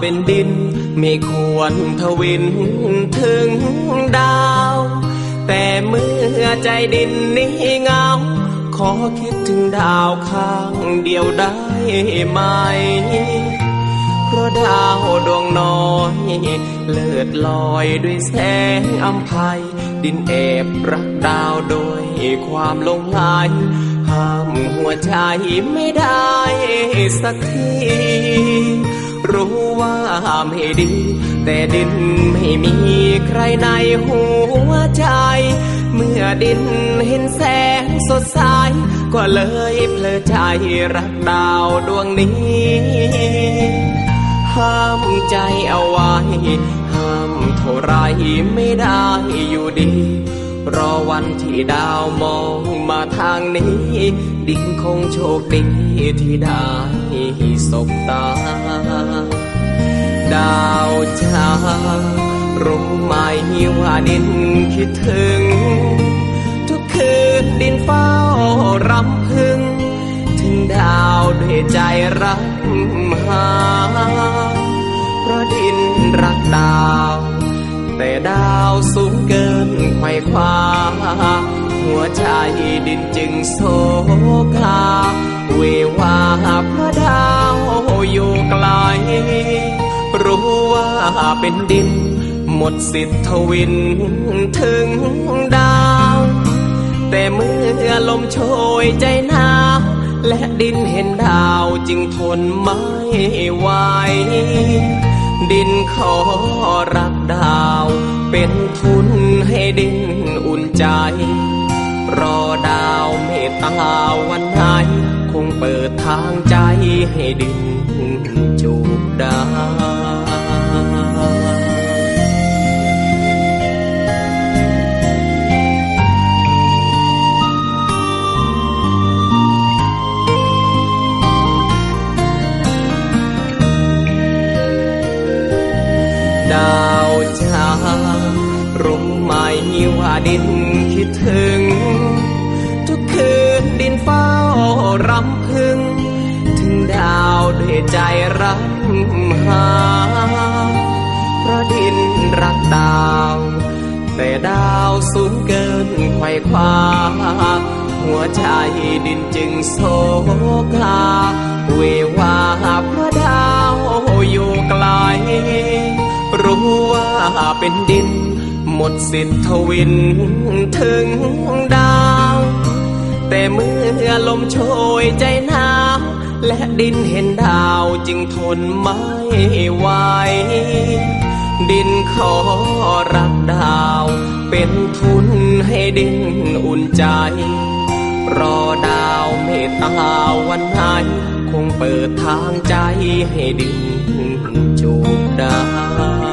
เป็นดิน ไม่ควรทวินถึงดาว แต่เมื่อใจดินนี้เหงา ขอคิดถึงดาวข้างเดียวได้ไหม เพราะดาวดวงน้อยเลิดลอยด้วยแสงอำไพยดินแอบรักดาวโดยความลงไหลห้ามหัวใจไม่ได้สักที รู้ว่าไม่ดี แต่ดินไม่มีใครในหัวใจ เมื่อดินเห็นแสงสดใส ก็เลยเพลอใจรักดาวดวงนี้ห้ามใจเอาไว้ ห้ามเท่าไรไม่ได้อยู่ดี รอวันที่ดาวมองมาทางนี้ ดินคงโชคดีที่ได้สบตา ดาวจ้ารู้ไหมว่าดินคิดถึง ทุกคืนดินเฝ้ารำพึง ถึงดาวด้วยใจรักหาเพราะดินรักดาว แต่ดาวสูงเกินไขว่คว้าหัวใจดินจึงโศกาเววาพระดาวอยู่ไกล รู้ว่าเป็นดิน หมดสิทธิ์ทวินถึงดาว แต่เมื่อลมโชยใจหนาวและดินเห็นดาวจึงทนไม่ไหวดินขอรัก ดาว เป็นทุนให้ดินอุ่นใจ รอดาวเมตตาวันไหน คงเปิดทางใจให้ดินจูบดาวดาวจ้า รู้ไหมว่าดินคิดถึง ทุกคืนดินเฝ้ารำพึง ถึงดาวด้วยใจรักหาเพราะดินรักดาว แต่ดาวสูงเกินไขว่คว้าหัวใจดินจึงโศกาเววาเพราะ รู้ว่าเป็นดิน หมดสิทธิ์ทวินถึงดาว แต่เมื่อลมโชยใจหนาวและดินเห็นดาวจึงทนไม่ไหวดินขอรักดาว เป็นทุนให้ดินอุ่นใจ รอดาวเมตตาวันไหนคงเปิดทางใจให้ดินจูบดาว